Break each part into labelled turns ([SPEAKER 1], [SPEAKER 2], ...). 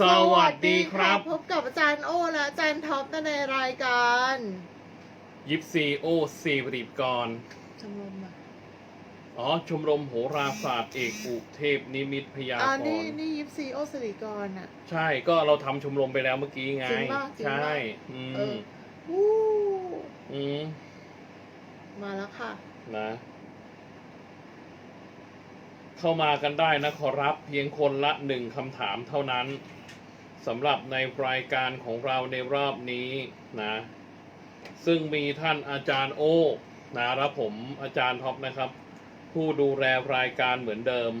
[SPEAKER 1] สวัสดีครับ
[SPEAKER 2] พบกับอาจารย์โอและอาจารย์ท็อปในรายการ
[SPEAKER 1] ยิปซีโอซีปฏิบกร
[SPEAKER 2] ชมรมอะ
[SPEAKER 1] อ๋อ ชมรมโหราศาสตร์เอกอุเทพนิมิตพยา
[SPEAKER 2] อ่ากนี่
[SPEAKER 1] รณ์
[SPEAKER 2] นี่ยิปซีโอสิริกรอะ
[SPEAKER 1] ใช่ก็เราทำชมรมไปแล้วเมื่อกี้ไง
[SPEAKER 2] จริงป่ะจริงป่ะ
[SPEAKER 1] ใช่อื
[SPEAKER 2] เอ
[SPEAKER 1] ม
[SPEAKER 2] อ วู้
[SPEAKER 1] อืม
[SPEAKER 2] มาแล้วค่ะ
[SPEAKER 1] นะ เข้ามากันได้นะขอรับเพียงคนละหนึ่งคำถามเท่านั้นสำหรับในรายการของเราในรอบนี้นะ ซึ่งมีท่านอาจารย์โอนะและผมอาจารย์ท็อปนะครับ ผู้ดูแลรายการเหมือนเดิม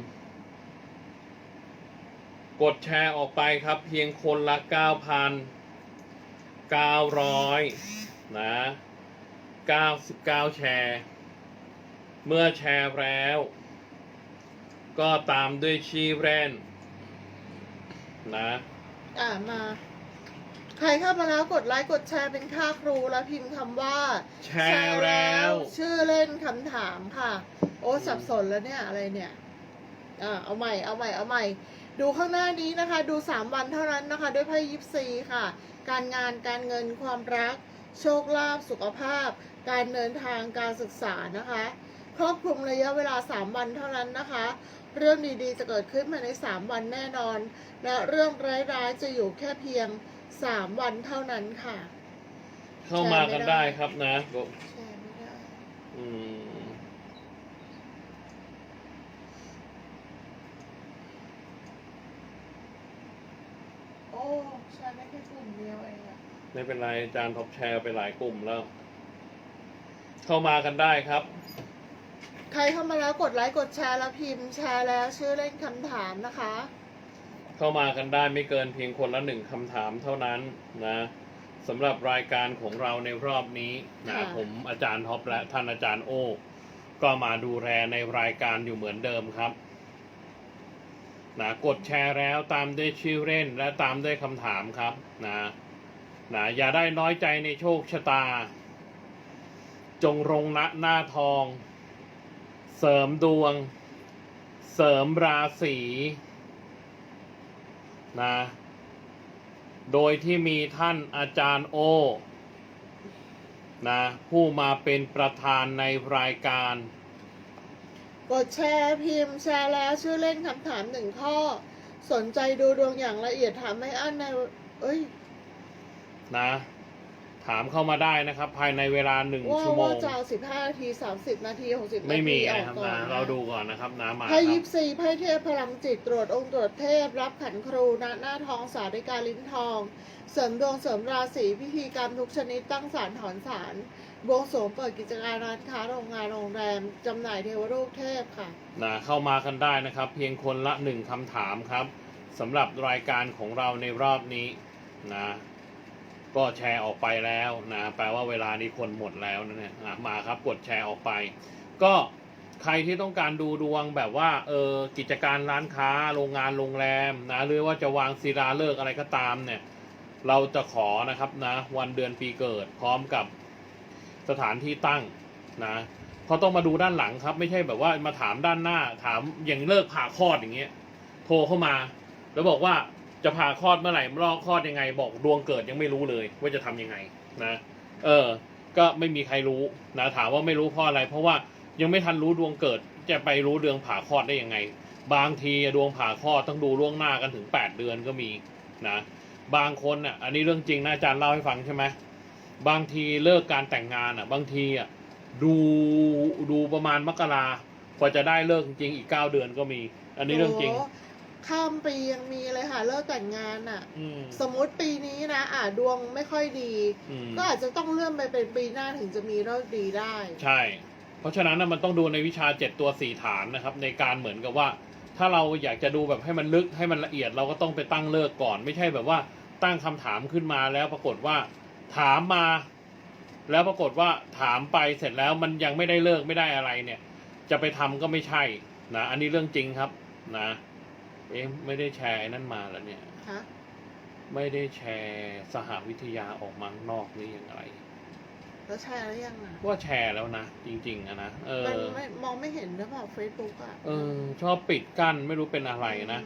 [SPEAKER 1] กดแชร์ออกไปครับเพียงคนละ 9,900 นะ 99 แชร์ เมื่อแชร์แล้ว ก็ตามด้วยชีแรนนะ
[SPEAKER 2] อ่ามา ใครเข้ามาแล้วกดไลค์กดแชร์เป็นค่าครูแล้วพิมพ์คำว่า
[SPEAKER 1] แชร์แล้ว
[SPEAKER 2] ชื่อเล่นคำถามค่ะ โอ้สับสนแล้วเนี่ยอะไรเนี่ยอ่าเอาใหม่เอาใหม่เอาใหม่ ดูข้างหน้านี้นะคะ ดู3วันเท่านั้นนะคะ ด้วยไพ่ยิปซีค่ะ การงานการเงินความรัก โชคลาภสุขภาพ การเดินทางการศึกษานะคะ ครอบคลุมระยะเวลา 3 วันเท่านั้นนะคะ เรื่องดีๆจะเกิดขึ้นภายใน 3 วันแน่นอน และเรื่องร้ายๆจะอยู่แค่เพียง 3 วันเท่านั้นค่ะ
[SPEAKER 1] เข้ามากันได้ครับนะบอก
[SPEAKER 2] แชร์ไม่ได้
[SPEAKER 1] อืม
[SPEAKER 2] โอ้แชร์ได้แค่กลุ่มเดียวเองอะ
[SPEAKER 1] ไม่เป็นไรอาจารย์ท็อปแชร์ไปหลายกลุ่มแล้ว เข้ามากันได้ครับ
[SPEAKER 2] ใครเข้ามาแล้วกดไลค์กดแชร์แล้วพิมพ์แชร์แล้วชื่อเล่นคำถามนะคะ
[SPEAKER 1] เข้ามากันได้ไม่เกินเพียงคนละหนึ่งคำถามเท่านั้นนะสำหรับรายการของเราในรอบนี้นะ
[SPEAKER 2] ค่ะ
[SPEAKER 1] ผมอาจารย์ท็อปและท่านอาจารย์โอก็มาดูแลในรายการอยู่เหมือนเดิมครับนะกดแชร์แล้วตามด้วยชื่อเล่นและตามด้วยคำถามครับนะนะอย่าได้น้อยใจในโชคชะตา จงรงณหน้าทอง เสริมดวง เสริมราศีนะ โดยที่มีท่านอาจารย์โอนะผู้มาเป็นประธานในรายการ
[SPEAKER 2] กดแชร์พิมพ์แชร์แล้วชื่อเล่นคำถามหนึ่งข้อ สนใจดูดวงอย่างละเอียดถามไม่อั้นใน เอ้ย
[SPEAKER 1] นะ ถามเข้ามาได้นะครับ ภายในเวลาหนึ่ง
[SPEAKER 2] ว่า
[SPEAKER 1] ชั่วโม
[SPEAKER 2] ว่าง จะเอาสิบห้านาทีสามสิบนาทีหกสิบนา
[SPEAKER 1] ไม่มี
[SPEAKER 2] ทีออ
[SPEAKER 1] นะ
[SPEAKER 2] ก
[SPEAKER 1] ครับ
[SPEAKER 2] ก่อน
[SPEAKER 1] นะ
[SPEAKER 2] นะ
[SPEAKER 1] เราดูก่อนนะครับนะมาค
[SPEAKER 2] ไพ่
[SPEAKER 1] รับ
[SPEAKER 2] ยิปซีไพ่เทพพลังจิตตรวจองค์ตรวจเทพ รับขันครูณหน้าทองสาริกาลิ้นทอง เสริมดวงเสริมราศีพิธีกรรมทุกชนิดตั้งศาลถอนศาลบวงสรวงเปิดกิจการร้านค้าโรงงานโรงแรมจำหน่ายเทวรูปเทพค่ะ
[SPEAKER 1] นะเข้ามากันได้นะครับ เพียงคนละหนึ่งคำถามครับสำหรับรายการของเราในรอบนี้นะ ก็แชร์ออกไปแล้วนะแปลว่าเวลานี้คนหมดแล้วนะเนี่ยมาครับกดแชร์ออกไป ก็ใครที่ต้องการดูดวงแบบว่าเออกิจการร้านค้าโรงงานโรงแรมนะหรือว่าจะวางศิลาฤกษ์อะไรก็ตามเนี่ยเราจะขอนะครับนะวันเดือนปีเกิดพร้อมกับสถานที่ตั้งนะเขาต้องมาดูด้านหลังครับ ไม่ใช่แบบว่ามาถามด้านหน้าถามอย่างเลิกผ่าคลอดอย่างเงี้ยโทรเข้ามา แล้วบอกว่า จะผ่าคลอดเมื่อไหร่รอคลอดยังไง บอกดวงเกิดยังไม่รู้เลยว่าจะทำยังไงนะ เออ ก็ไม่มีใครรู้นะถามว่าไม่รู้เพราะอะไร เพราะว่ายังไม่ทันรู้ดวงเกิด จะไปรู้เดือนผ่าคลอดได้ยังไง บางทีดวงผ่าคลอดต้องดูล่วงหน้ากันถึงแปดเดือนก็มีนะบางคนอะอันนี้เรื่องจริงนะอาจารย์เล่าให้ฟังใช่ไหมบางทีเลิกการแต่งงานอะ บางทีอะดูดูประมาณมกรากว่าจะได้เลิกจริงอีกเก้าเดือนก็มี อันนี้เรื่องจริง
[SPEAKER 2] ข้ามปียังมีเลยค่ะเลิกแต่งงานอะ
[SPEAKER 1] อืม
[SPEAKER 2] สมมติปีนี้นะอาจดวงไม่ค่อยดี
[SPEAKER 1] อืม
[SPEAKER 2] ก็อาจจะต้องเลื่อนไปเป็นปีหน้าถึงจะมีเลิกดีได้
[SPEAKER 1] ใช่ เพราะฉะนั้นนะมันต้องดูในวิชาเจ็ดตัวสี่ฐานนะครับ ในการเหมือนกับว่า ถ้าเราอยากจะดูแบบให้มันลึกให้มันละเอียดเราก็ต้องไปตั้งเลิกก่อน ไม่ใช่แบบว่าตั้งคำถามขึ้นมาแล้วปรากฏว่า ถามมา แล้วปรากฏว่าถามไปเสร็จแล้วมันยังไม่ได้เลิกไม่ได้อะไรเนี่ย จะไปทำก็ไม่ใช่นะอันนี้เรื่องจริงครับนะ เอ๊ะไม่ได้แชร์ไอ้นั่นมาแล้วเนี่ย
[SPEAKER 2] ฮะ
[SPEAKER 1] ไม่ได้แชร์สหวิทยาออกมาข้างนอกนี่ยังไง
[SPEAKER 2] แล้วแชร์หรือยังอะ
[SPEAKER 1] ว่าแชร์แล้วนะ จริง ๆอะนะเออ
[SPEAKER 2] มันไม่มองไม่เห็นหรือเปล่าเฟซบุ๊กอะ
[SPEAKER 1] เออ ชอบปิดกั้นไม่รู้เป็นอะไรนะ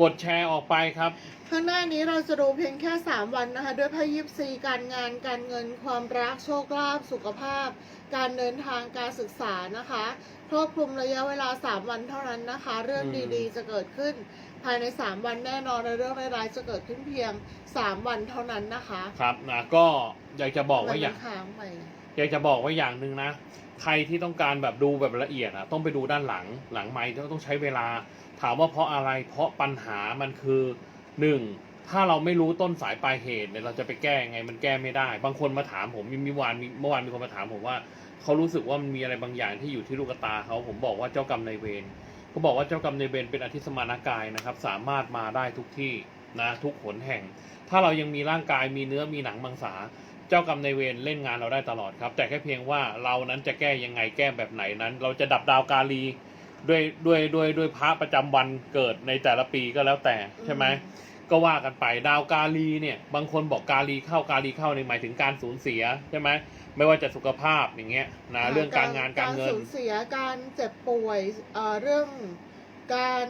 [SPEAKER 1] กดแชร์ออกไปครับ
[SPEAKER 2] ข้างหน้านี้เราจะดูเพียงแค่ 3 วันนะคะ ด้วยไพ่ยิปซีการงานการเงินความรักโชคลาภสุขภาพ การเดินทางการศึกษานะคะครอบคลุมระยะเวลา 3 วันเท่านั้นนะคะ เรื่อง
[SPEAKER 1] อืม
[SPEAKER 2] ดีๆ จะเกิดขึ้น ภายใน 3 วันแน่นอนและเรื่องร้ายๆจะเกิดขึ้นเพียง 3 วันเท่านั้นนะคะ
[SPEAKER 1] ครับนะก็อยากจะบอกไว้อย่าง
[SPEAKER 2] มันค้างไป
[SPEAKER 1] อยากจะบอกไว้อย่างหนึ่งนะ ใครที่ต้องการแบบดูแบบละเอียดอะต้องไปดูด้านหลังหลังไม้ต้องใช้เวลา ถามว่าเพราะอะไร เพราะปัญหามันคือหนึ่งถ้าเราไม่รู้ต้นสายปลายเหตุเนี่ยเราจะไปแก้ยังไงมันแก้ไม่ได้ บางคนมาถามผมมีมีวานเมื่อวานมีคนมาถามผมว่าเขารู้สึกว่ามันมีอะไรบางอย่างที่อยู่ที่ลูกตาเขาผมบอกว่าเจ้ากรรมนายเวรเขาบอกว่าเจ้ากรรมนายเวรเป็นอธิสมานกายนะครับ สามารถมาได้ทุกที่นะทุกหนแห่ง ถ้าเรายังมีร่างกายมีเนื้อมีหนังมังสา เจ้ากรรมนายเวรเล่นงานเราได้ตลอดครับ แต่แค่เพียงว่าเรานั้นจะแก้ยังไงแก้แบบไหนนั้น เราจะดับดาวกาลี ด้วยด้วยด้วยด้วยพระประจำวันเกิดในแต่ละปีก็แล้วแต่ใช่ไหมก็ว่ากันไปดาวกาลีเนี่ยบางคนบอกกาลีเข้ากาลีเข้าในหมายถึงการสูญเสียใช่ไหมไม่ว่าจะสุขภาพอย่างเงี้ยนะเรื่องการงานการเงิน
[SPEAKER 2] สูญเสียการเจ็บป่วยเอ่อเรื่องการ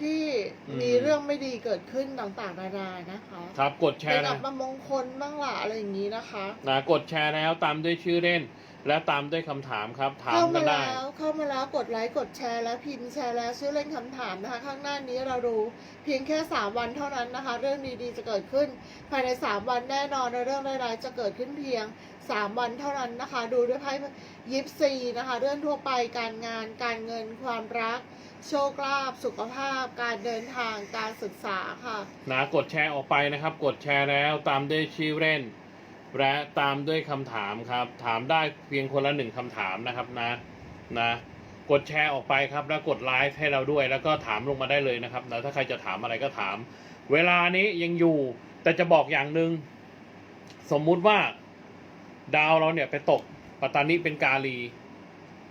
[SPEAKER 2] ที่
[SPEAKER 1] อืม
[SPEAKER 2] มีเรื่องไม่ดีเกิดขึ้นต่างๆนานานะคะ
[SPEAKER 1] ครับกดแช
[SPEAKER 2] เป็น
[SPEAKER 1] ร์
[SPEAKER 2] อั
[SPEAKER 1] นะ
[SPEAKER 2] บมงคลบ้างล่ะอะไรอย่างนี้นะคะ
[SPEAKER 1] นะกดแชร์แล้วตามด้วยชื่อเล่น และตามด้วยคำถามครับ ถาม
[SPEAKER 2] เข้า
[SPEAKER 1] กั
[SPEAKER 2] มาน
[SPEAKER 1] ได้
[SPEAKER 2] แล้วเข้ามาแล้วกดไลค์กดแชร์แล้วพิมพ์แชร์แล้วชื่อเล่นคำถามนะคะ ข้างหน้านี้เราดูเพียงแค่ 3 วันเท่านั้นนะคะ เรื่องดีๆจะเกิดขึ้น ภายใน 3 วันแน่นอนและเรื่องร้ายๆจะเกิดขึ้นเพียง 3 วันเท่านั้นนะคะ ดูด้วยไพ่ยิปซีนะคะ เรื่องทั่วไปการงาน การเงินความรัก โชคลาภสุขภาพ การเดินทางการศึกษาค่ะ
[SPEAKER 1] นะกดแชร์ออกไปนะครับ กดแชร์แล้วตามด้วยชื่อเล่น และตามด้วยคำถามครับ ถามได้เพียงคนละหนึ่งคำถามนะครับนะนะกดแชร์ออกไปครับ แล้วกดไลค์ให้เราด้วย แล้วก็ถามลงมาได้เลยนะครับนะถ้าใครจะถามอะไรก็ถาม เวลานี้ยังอยู่แต่จะบอกอย่างหนึ่งสมมุติว่าดาวเราเนี่ยไปตกปัตตานีเป็นกาลี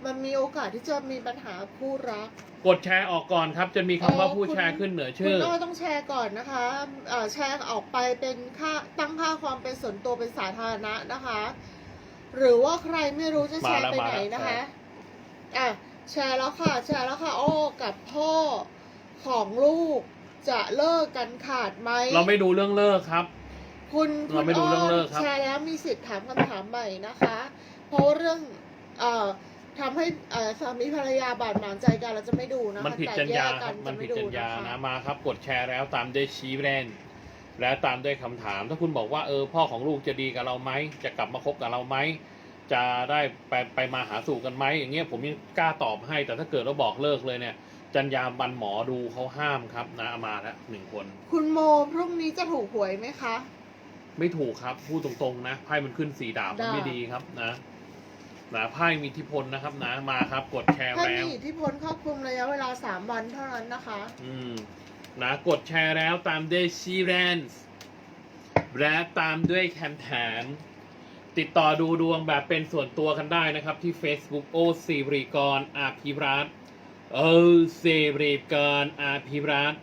[SPEAKER 2] มันมีโอกาสที่จะมีปัญหาคู่รัก
[SPEAKER 1] กดแชร์ออกก่อนครับ จะมีคำว่าผู้แชร์ขึ้นเหนือ
[SPEAKER 2] คุ
[SPEAKER 1] ชื่
[SPEAKER 2] ณ
[SPEAKER 1] อ
[SPEAKER 2] น้อยต้องแชร์ก่อนนะคะเอ่อแชร์ออกไปเป็นค่าตั้งค่าความเป็นส่วนตัวเป็นสาธารณะนะคะ หรือว่าใครไม่รู้จะแชร์
[SPEAKER 1] มาแล้ว
[SPEAKER 2] ไปไหน
[SPEAKER 1] มาแล้ว
[SPEAKER 2] นะคะ
[SPEAKER 1] แชร์
[SPEAKER 2] อะแชร์แล้วค่ะ แชร์แล้วค่ะโอ้กับพ่อของลูกจะเลิกกันขาดไหม
[SPEAKER 1] เราไม่ดูเรื่องเลิกครับ
[SPEAKER 2] คุณคุ
[SPEAKER 1] เรา
[SPEAKER 2] ณ
[SPEAKER 1] ไม่ดู
[SPEAKER 2] อ้อ
[SPEAKER 1] เรื่องเลิก
[SPEAKER 2] ม
[SPEAKER 1] ครับ
[SPEAKER 2] แชร์แล้วมีสิทธิ์ถามคำถามใหม่นะคะ เพราะว่าเรื่องเอ่อ ทำให้เอ่อสามีภรรยาบาดหมางใจกันเราจะไม่ดูนะคะ
[SPEAKER 1] มันผิด
[SPEAKER 2] แต่
[SPEAKER 1] จรร
[SPEAKER 2] แย
[SPEAKER 1] ยากค
[SPEAKER 2] กั
[SPEAKER 1] รั
[SPEAKER 2] น
[SPEAKER 1] บ
[SPEAKER 2] จะ
[SPEAKER 1] มัน
[SPEAKER 2] ไม่
[SPEAKER 1] ผิด
[SPEAKER 2] ดู
[SPEAKER 1] จรรยา
[SPEAKER 2] นะคะ
[SPEAKER 1] นะ มาครับ กดแชร์แล้วตามด้วยชี้แบรนด์และตามด้วยคำถาม ถ้าคุณบอกว่าเออพ่อของลูกจะดีกับเราไหม จะกลับมาคบกับเราไหม จะได้ไปไปมาหาสู่กันไหมอย่างเงี้ยผมยังกล้าตอบให้ แต่ถ้าเกิดเราบอกเลิกเลยเนี่ยจัญญาบันหมอดูเขาห้ามครับนะเอามาแล้วหนึ่งคน
[SPEAKER 2] คุณโมพรุ่งนี้จะถูกหวยไหมคะ
[SPEAKER 1] ไม่ถูกครับ พูดตรงๆนะไพ่มันขึ้นสีดาบมัน
[SPEAKER 2] ดาบ
[SPEAKER 1] ไม่ดีครับนะ นะไพ่มีอิทธิพลนะครับนะมาครับกดแชร์
[SPEAKER 2] ถ้า
[SPEAKER 1] แล้
[SPEAKER 2] มี
[SPEAKER 1] ว
[SPEAKER 2] อิทธิพลครอบคลุมระยะเวลา 3 วันเท่านั้นนะคะ
[SPEAKER 1] อืมนะกดแชร์แล้วตามด้วยชีแรนส์และตามด้วยแคมแถมติดต่อดูดวงแบบเป็นส่วนตัวกันได้นะครับที่ Facebook โอซีบริกรอาภิรัตน์โอซีบริกรอาภิรัตน์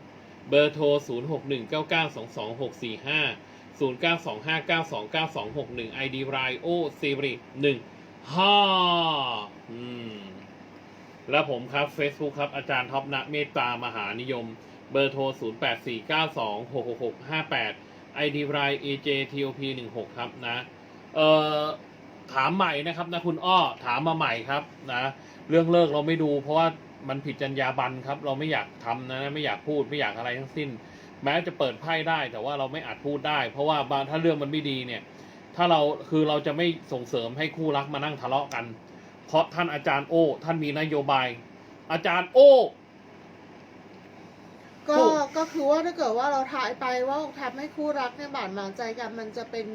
[SPEAKER 1] เบอร์โทร 0 6 1 9 9 2 2 6 4 5 0 9 2 5 9 2 9 2 6 1 ID รายโอซีบริ1 5อืม และผมครับ Facebook ครับ อาจารย์ท็อปณเมตตามหานิยม เบอร์โทร 0 8 4 9 2 6 6 6 5 8 ID ราย AJTOP 1 6 ครับนะ เอ่อ ถามใหม่นะครับนะคุณอ้อ ถามมาใหม่ครับนะ เรื่องเลิกเราไม่ดู เพราะว่ามันผิดจรรยาบรรณครับ เราไม่อยากทำนะ ไม่อยากพูดไม่อยากอะไรทั้งสิ้น แม้จะเปิดไพ่ได้แต่ว่าเราไม่อาจพูดได้ เพราะว่าบางถ้าเรื่องมันไม่ดีเนี่ย ถ้าเราคือเราจะไม่ส่งเสริมให้คู่รักมานั่งทะเลาะกัน เพราะท่านอาจารย์โอ้ ท่านมีนโยบาย อาจารย์โอ้
[SPEAKER 2] ก็
[SPEAKER 1] ถูก
[SPEAKER 2] ก็คือว่าถ้าเกิดว่าเราถ่ายไปว่าทำให้คู่รักเนี่ยบาดหมางใจกัน มันจะเป็น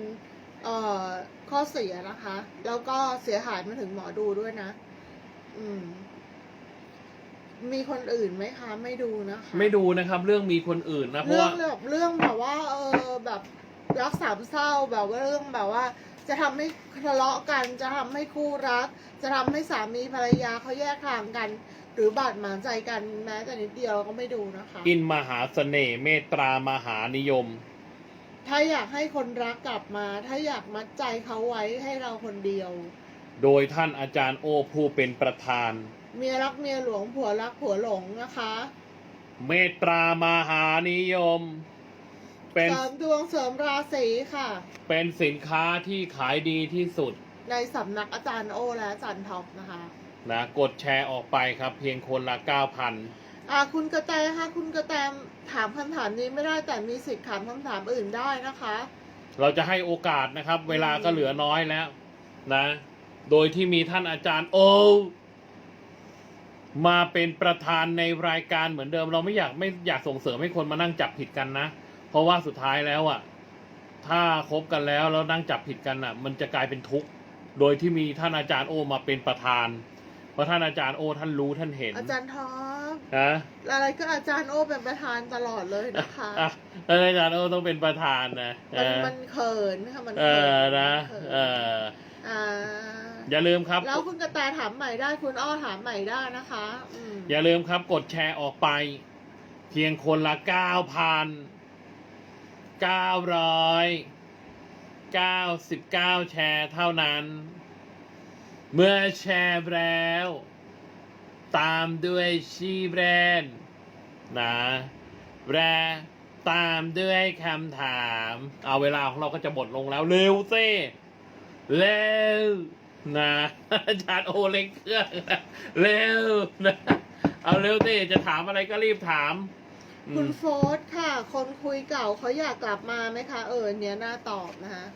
[SPEAKER 2] เอ่อข้อเสียนะคะ แล้วก็เสียหายมาถึงหมอดูด้วยนะ อืม มีคนอื่นไหมคะ ไม่ดูนะคะ
[SPEAKER 1] ไม่ดูนะครับ เรื่องมีคนอื่นนะเพราะ
[SPEAKER 2] เรื่อง
[SPEAKER 1] ว่า
[SPEAKER 2] แบบเรื่องแบบว่า เออแบบ รักสามเศร้าแบบว่าเรื่องแบบว่า จะทำให้ทะเลาะกัน จะทำให้คู่รัก จะทำให้สามีภรรยาเขาแยกทางกัน หรือบาดหมางใจกันแม้แต่นิดเดียวเราก็ไม่ดูนะคะ
[SPEAKER 1] อินมหาเสน่ห์เมตตามหานิยม
[SPEAKER 2] ถ้าอยากให้คนรักกลับมา ถ้าอยากมัดใจเขาไว้ให้เราคนเดียว
[SPEAKER 1] โดยท่านอาจารย์โอผู้เป็นประธาน
[SPEAKER 2] เมียรักเมียหลวงผัวรักผัวหลงนะคะ
[SPEAKER 1] เมตตามหานิยม เป็น
[SPEAKER 2] เสริมดวงเสริมราศีค่ะ
[SPEAKER 1] เป็นสินค้าที่ขายดีที่สุด
[SPEAKER 2] ในสำนักอาจารย์โอและอาจารย์ท็อปนะคะ
[SPEAKER 1] นะกดแชร์ออกไปครับ เพียงคนละ 9,000
[SPEAKER 2] อ่าคุณกระแตคะคุณกระแตถามคำถามนี้ไม่ได้แต่มีสิทธิ์ถามคำถามอื่นได้นะคะ
[SPEAKER 1] เราจะให้โอกาสนะครับ เวลาก็เหลือน้อยแล้วนะ โดยที่มีท่านอาจารย์โอ มาเป็นประธานในรายการเหมือนเดิม เราไม่อยากไม่อยากส่งเสริมให้คนมานั่งจับผิดกันนะ เพราะว่าสุดท้ายแล้วอะ ถ้าคบกันแล้วแล้วนั่งจับผิดกันอะ มันจะกลายเป็นทุกข์โดยที่มีท่านอาจารย์โอมาเป็นประธาน เพราะท่านอาจารย์โอท่านรู้ท่านเห็น
[SPEAKER 2] อาจารย์ท็อป
[SPEAKER 1] นะ
[SPEAKER 2] อะไรก็อาจารย์โอเป็นประธานตลอดเลยนะคะ
[SPEAKER 1] อะท่านอาจารย์โอต้องเป็นประธานนะเอ
[SPEAKER 2] มัน
[SPEAKER 1] อ
[SPEAKER 2] มันเขินค่ะมัน
[SPEAKER 1] เอ
[SPEAKER 2] เขิ
[SPEAKER 1] อนะ
[SPEAKER 2] มันขิ
[SPEAKER 1] เออ
[SPEAKER 2] อ่า
[SPEAKER 1] อย่าลืมครับ
[SPEAKER 2] แล้วคุณกระแตถามใหม่ได้คุณอ้อถามใหม่ได้นะคะอืม
[SPEAKER 1] อย่าลืมครับกดแชร์ออกไป เพียงคนละเก้าพัน เก้าร้อยเก้าสิบเก้าแชร์เท่านั้น เมื่อแชร์แล้ว ตามด้วยชีแบรนด์นะและตามด้วยคำถาม เอาเวลาของเราก็จะหมดลงแล้ว เร็วเซ่เร็วนะอาจารย์โอเล็กเครื่องนเร็วนะเอาเร็วเซ่จะถามอะไรก็รีบถาม
[SPEAKER 2] คุณ
[SPEAKER 1] ม
[SPEAKER 2] โฟร์ธค่ะ คนคุยเก่าเขาอยากกลับมาไหมคะ เออเนี้ยน่าตอบนะคะ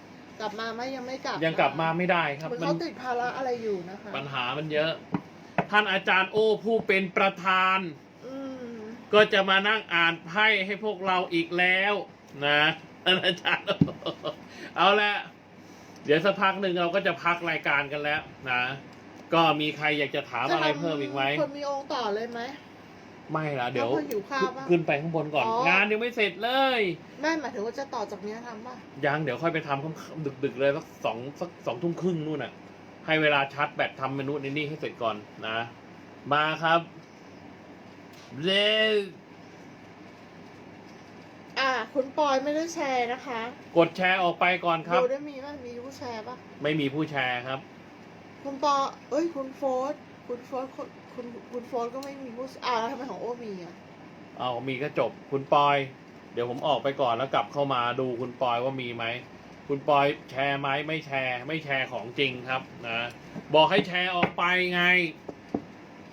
[SPEAKER 2] กลับมาไหมยังไม่กลับ
[SPEAKER 1] ยังกลับมาไม่ได้ครับ
[SPEAKER 2] เหมือน
[SPEAKER 1] มัน
[SPEAKER 2] เขาติดภาระอะไรอยู่นะคะ
[SPEAKER 1] ปัญหามันเยอะ ท่านอาจารย์โอผู้เป็นประธาน
[SPEAKER 2] อืม
[SPEAKER 1] ก็จะมานั่งอ่านไพ่ให้พวกเราอีกแล้วนะท่านอาจารย์โอเอาละเดี๋ยวสักพักหนึ่งเราก็จะพักรายการกันแล้วนะ ก็มีใครอยากจะถามอะไรเพิ่มอีกไหม
[SPEAKER 2] คนมีองค์ต่อเลยไหไหม
[SPEAKER 1] ไม่ละเดี๋ยว
[SPEAKER 2] เขาหิวข้าวปะ
[SPEAKER 1] ขึ้นไปข้างบนก่อน
[SPEAKER 2] อ๋อ
[SPEAKER 1] งานยังไม่เสร็จเลย
[SPEAKER 2] แม่หมายถึงว่าจะต่อจากเนี้ยทำป่ะ
[SPEAKER 1] ยังเดี๋ยวค่อยไปทำค่ำๆดึกๆเลยสักสองสักสองทุ่มครึ่งนู่นน่ะ ให้เวลาชาร์จแบตทำเมนูนี้นี่ให้เสร็จก่อนนะ มาครับเร็ว
[SPEAKER 2] อ่า คุณปอยไม่ได้แชร์นะคะ
[SPEAKER 1] กดแชร์ออกไปก่อนครับ
[SPEAKER 2] ดูได้มีป่ะมีผู้แชร์ป่ะ
[SPEAKER 1] ไม่มีผู้แชร์ครับ
[SPEAKER 2] คุณปอเอ้ย คุณโฟร์ธคุณโฟร์ธคุณ คุณคุณโฟร์ธก็ไม่มีผู้อ่าแล้วทำไมของโอมีอะ
[SPEAKER 1] เอามีก็จบคุณปอย เดี๋ยวผมออกไปก่อนแล้วกลับเข้ามาดูคุณปอยว่ามีไหมคุณปอยแชร์ไหมไม่แชร์ ไม่แชร์ของจริงครับนะบอกให้แชร์ออกไปไง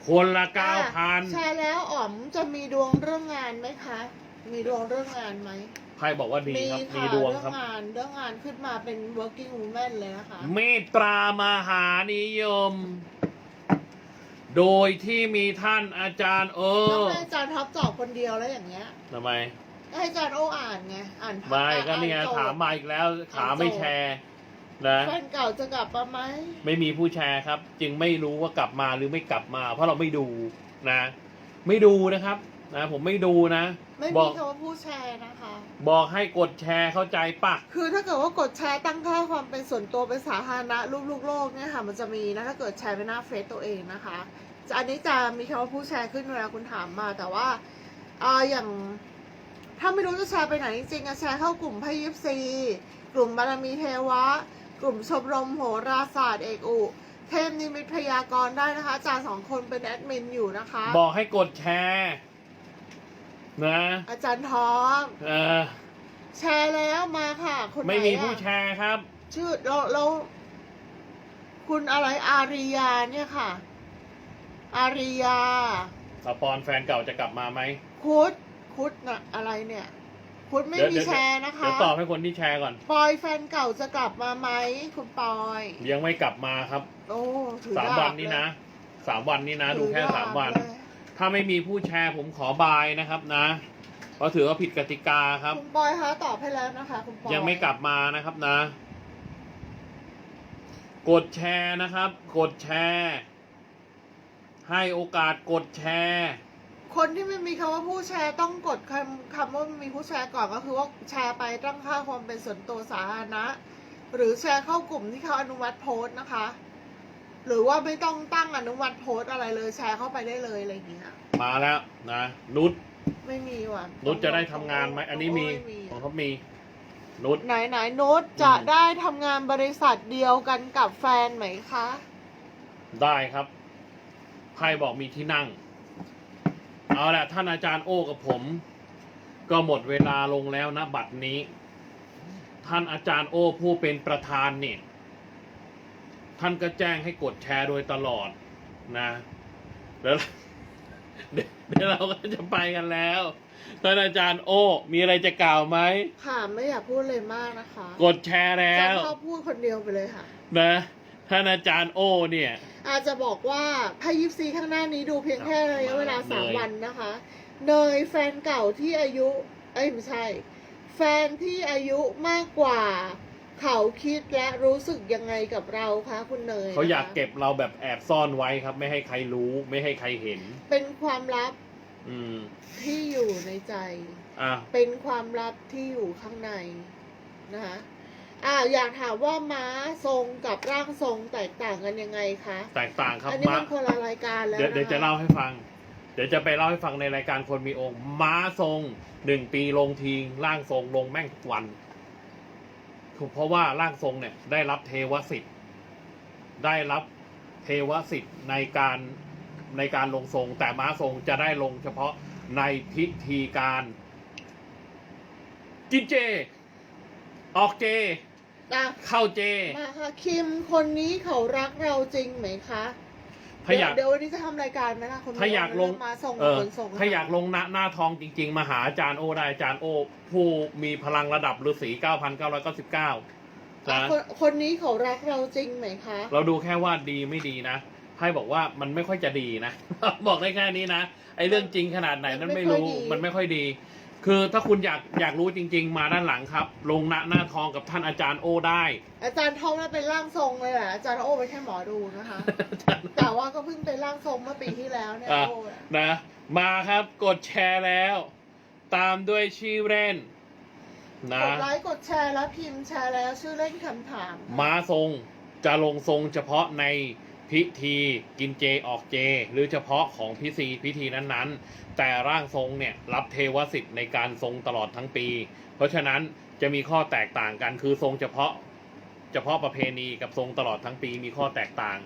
[SPEAKER 1] คนละเก้าพัน
[SPEAKER 2] แชร์แล้วอ๋อมจะมีดวงเรื่องงานไหมคะ มีดวงเรื่องงานไหม
[SPEAKER 1] ไพ่บอกว่าดีครับมี
[SPEAKER 2] ค่ะ
[SPEAKER 1] ดวง
[SPEAKER 2] เรื่อ
[SPEAKER 1] ครับ
[SPEAKER 2] งงานเรื่องงานขึ้นมาเป็น working woman เลยนะคะ
[SPEAKER 1] เมตตามหานิยม โดยที่มีท่านอาจารย์โอ
[SPEAKER 2] ต้องให้อาจารย์ท็อปตอบคนเดียวแล้วอย่างเงี้ย
[SPEAKER 1] ทำไม
[SPEAKER 2] ให้อาจารย์โออ่านไงอ่าน
[SPEAKER 1] ไม่
[SPEAKER 2] อ่
[SPEAKER 1] ก็นี่ไง
[SPEAKER 2] อ่โจทย์
[SPEAKER 1] ถามมาอีกแล้วขาไม่แชร์นะ
[SPEAKER 2] แฟนเก่าจะกลับมาไหม
[SPEAKER 1] ไม่มีผู้แชร์ครับ จึงไม่รู้ว่ากลับมาหรือไม่กลับมา เพราะเราไม่ดูนะ ไม่ดูนะครับ นะผมไม่ดูนะ
[SPEAKER 2] ไม่
[SPEAKER 1] บ
[SPEAKER 2] มี
[SPEAKER 1] อก
[SPEAKER 2] คำว่าผู้แชร์นะคะ
[SPEAKER 1] บอกให้กดแชร์เข้าใจปะ
[SPEAKER 2] คือถ้าเกิดว่ากดแชร์ตั้งค่าความเป็นส่วนตัวเป็นสาธารณะรูปลูกโลกเนี่ยค่ะ มันจะมีนะถ้าเกิดแชร์ไปหน้าเฟซตัวเองนะคะจะอันนี้จะมีคำว่าผู้แชร์ขึ้นเวลาคุณถามมา แต่ว่าอ่าอย่างถ้าไม่รู้จะแชร์ไปไหนจริงๆอะแชร์เข้ากลุ่มไพ่ยิปซีกลุ่มบารมีเทวะ กลุ่มชมรมโหราศาสตร์เอกอุ เทพนิมิตพยากรณ์ได้นะคะอาจารย์สองคนเป็นแอดมินอยู่นะคะ
[SPEAKER 1] บอกให้กดแชร์ นะ
[SPEAKER 2] อาจารย์ท็อป
[SPEAKER 1] เออ
[SPEAKER 2] แชร์แล้วมาค่ะ คนไหน
[SPEAKER 1] ไม่มีผู้
[SPEAKER 2] อะ
[SPEAKER 1] แชร์ครับ
[SPEAKER 2] ชื่อเราเราคุณอะไรอาริยาเนี่ยค่ะ อาริยา
[SPEAKER 1] สปอนแฟนเก่าจะกลับมาไหม
[SPEAKER 2] คุดคุดนะอะไรเนี่ย คุดไม่
[SPEAKER 1] เดี๋ยว
[SPEAKER 2] มี
[SPEAKER 1] เดี๋ยว
[SPEAKER 2] แชร์นะคะ
[SPEAKER 1] เดี๋ยวตอบให้คนที่แชร์ก่อน
[SPEAKER 2] ปอยแฟนเก่าจะกลับมาไหมคุณปอย
[SPEAKER 1] ยังไม่กลับมาครับ
[SPEAKER 2] โอ้ถือ
[SPEAKER 1] สาม
[SPEAKER 2] ดบ
[SPEAKER 1] วันนี้นะสามวันนี้นะ ดูแค่
[SPEAKER 2] ถือดบ
[SPEAKER 1] สามวัน
[SPEAKER 2] เลย
[SPEAKER 1] ถ้าไม่มีผู้แชร์ผมขอบายนะครับนะ เพราะถือว่าผิดกติกาครับ
[SPEAKER 2] คุณปอยคะตอบให้แล้วนะคะคุณปอย
[SPEAKER 1] ยังไม่กลับมานะครับนะ กดแชร์นะครับ กดแชร์ ให้โอกาสกดแชร์
[SPEAKER 2] คนที่ไม่มีคำว่าผู้แชร์ต้องกดคำคำว่ามีผู้แชร์ก่อนก็คือว่าแชร์ไปตั้งค่าความเป็นส่วนตัวสาธารณะ หรือแชร์เข้ากลุ่มที่เขาอนุมัติโพสต์นะคะ หรือว่าไม่ต้องตั้งอนุมัติโพสต์อะไรเลยแชร์เข้าไปได้เลยอะไรอย่างเงี้ย
[SPEAKER 1] มาแล้วนะนุช
[SPEAKER 2] ไม่มีว่ะ
[SPEAKER 1] นุชจะได้ทำงานไหมอันนี้มี
[SPEAKER 2] ไอะ
[SPEAKER 1] ของเขามีนุช
[SPEAKER 2] ไหนไหนนุชจะ
[SPEAKER 1] อืม
[SPEAKER 2] ได้ทำงานบริษัทเดียวกันกับแฟนไหมคะ
[SPEAKER 1] ได้ครับไพ่บอกมีที่นั่ง เอาละท่านอาจารย์โอ้กับผม ก็หมดเวลาลงแล้วนะบัดนี้ ท่านอาจารย์โอ้ผู้เป็นประธานเนี่ย ท่านก็แจ้งให้กดแชร์โดยตลอดนะแล้วเดี๋ยวเดี๋ยวเราก็จะไปกันแล้วท่านอาจารย์โอ้ มีอะไรจะกล่าวไหม
[SPEAKER 2] ค่ะไม่อยากพูดเลยมากนะคะ
[SPEAKER 1] กดแชร์แล้
[SPEAKER 2] จะ
[SPEAKER 1] ว
[SPEAKER 2] ชอบพูดคนเดียวไปเลยค่ะ
[SPEAKER 1] นะท่านอาจารย์โอ้เนี่ย
[SPEAKER 2] อาจจะบอกว่าไพ่ยิปซีข้างหน้านี้ดูเพียงแค่ระยะเวลาสาม
[SPEAKER 1] เนย
[SPEAKER 2] วันนะคะ เนยแฟนเก่าที่อายุ เอ้ยไม่ใช่ แฟนที่อายุมากกว่า เขาคิดและรู้สึกยังไงกับเราคะคุณเนย
[SPEAKER 1] เขาอยาก
[SPEAKER 2] นะคะ
[SPEAKER 1] เก็บเราแบบแอบซ่อนไว้ครับ ไม่ให้ใครรู้ ไม่ให้ใครเห็น
[SPEAKER 2] เป็นความลับ
[SPEAKER 1] อืม
[SPEAKER 2] ที่อยู่ในใจ
[SPEAKER 1] อะ
[SPEAKER 2] เป็นความลับที่อยู่ข้างในนะคะอ่าอยากถามว่าม้าทรงกับร่างทรงแตกต่างกันยังไงคะ
[SPEAKER 1] แตกต่างครับ
[SPEAKER 2] อันนี้
[SPEAKER 1] ม้า
[SPEAKER 2] มันคนละรายการแล้ว
[SPEAKER 1] เดี๋ยว
[SPEAKER 2] นะคะ
[SPEAKER 1] เดี๋ยวจะเล่าให้ฟัง เดี๋ยวจะไปเล่าให้ฟังในรายการคนมีองค์ ม้าทรงหนึ่งปีลงทีร่างทรงลงแม่งทุกวัน เพราะว่าร่างทรงเนี่ยได้รับเทวสิทธิ์ ได้รับเทวสิทธิ์ในการในการลงทรง แต่ม้าทรงจะได้ลงเฉพาะในพิธีการกินเจ ออกเจ
[SPEAKER 2] อะ
[SPEAKER 1] เข้าเจ
[SPEAKER 2] มาค่ะคิมคนนี้เขารักเราจริงไหมคะ
[SPEAKER 1] ถ้าอยาก
[SPEAKER 2] เดี๋ยววันนี้จะทำรายการไหมล่ะคน
[SPEAKER 1] ถ้าอยากลง
[SPEAKER 2] มาส่ง
[SPEAKER 1] เออ
[SPEAKER 2] คนส่ง
[SPEAKER 1] ถ้าอยากลงหน้าหน้าทองจริง ๆ มาหาอาจารย์โอได้อาจารย์โอ ผู้มีพลังระดับฤาษี9,999
[SPEAKER 2] อะ
[SPEAKER 1] นะ
[SPEAKER 2] คนคนนี้เขารักเราจริงไหมคะ
[SPEAKER 1] เราดูแค่ว่าดีไม่ดีนะไพ่บอกว่ามันไม่ค่อยจะดีนะ บอกได้แค่นี้นะไอ้เรื่องจริงขนาดไหนนั้นไม่รู้มันไม่ค่อยดี คือถ้าคุณอยากอยากรู้จริง ๆ มาด้านหลังครับ ลงหน้าหน้าทองกับท่านอาจารย์โอได้
[SPEAKER 2] อาจารย์ทองน่ะเป็นร่างทรงเลยแหละอาจารย์โอ้เป็นแค่หมอดูนะคะ แต่ว่าก็เพิ่งเป็นร่างทรงเมื่อปีที่แล้วเนี่ย
[SPEAKER 1] อะ
[SPEAKER 2] โอ้อะ
[SPEAKER 1] นะมาครับกดแชร์แล้ว ตามด้วยชื่อเล่น
[SPEAKER 2] ก
[SPEAKER 1] นะ
[SPEAKER 2] ดไลค์กดแชร์แล้วพิมพ์แชร์แล้วชื่อเล่นคำถาม
[SPEAKER 1] ม้าทรงจะลงทรงเฉพาะใน พิธีกินเจออกเจ หรือเฉพาะของพิธีพิธีนั้นๆ แต่ร่างทรงเนี่ยรับเทวสิทธิ์ในการทรงตลอดทั้งปี เพราะฉะนั้นจะมีข้อแตกต่างกันคือทรงเฉพาะเฉพาะประเพณีกับทรงตลอดทั้งปีมีข้อแตกต่าง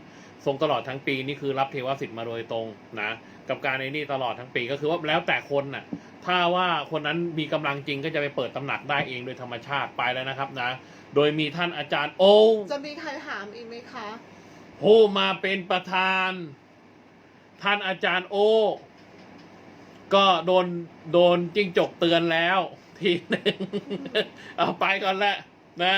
[SPEAKER 1] ทรงตลอดทั้งปีนี่คือรับเทวสิทธิ์มาโดยตรงนะกับการในนี่ตลอดทั้งปีก็คือว่าแล้วแต่คนน่ะถ้าว่าคนนั้นมีกำลังจริงก็จะไปเปิดตำหนักได้เองโดยธรรมชาติไปแล้วนะครับนะ โดยมีท่านอาจารย์โอ
[SPEAKER 2] จะมีใครถามอีกไหมคะ
[SPEAKER 1] ผู้มาเป็นประธาน ท่านอาจารย์โอ ก็โดนโดนจิ้งจกเตือนแล้ว ทีหนึ่งเอาไปก่อนแหละนะ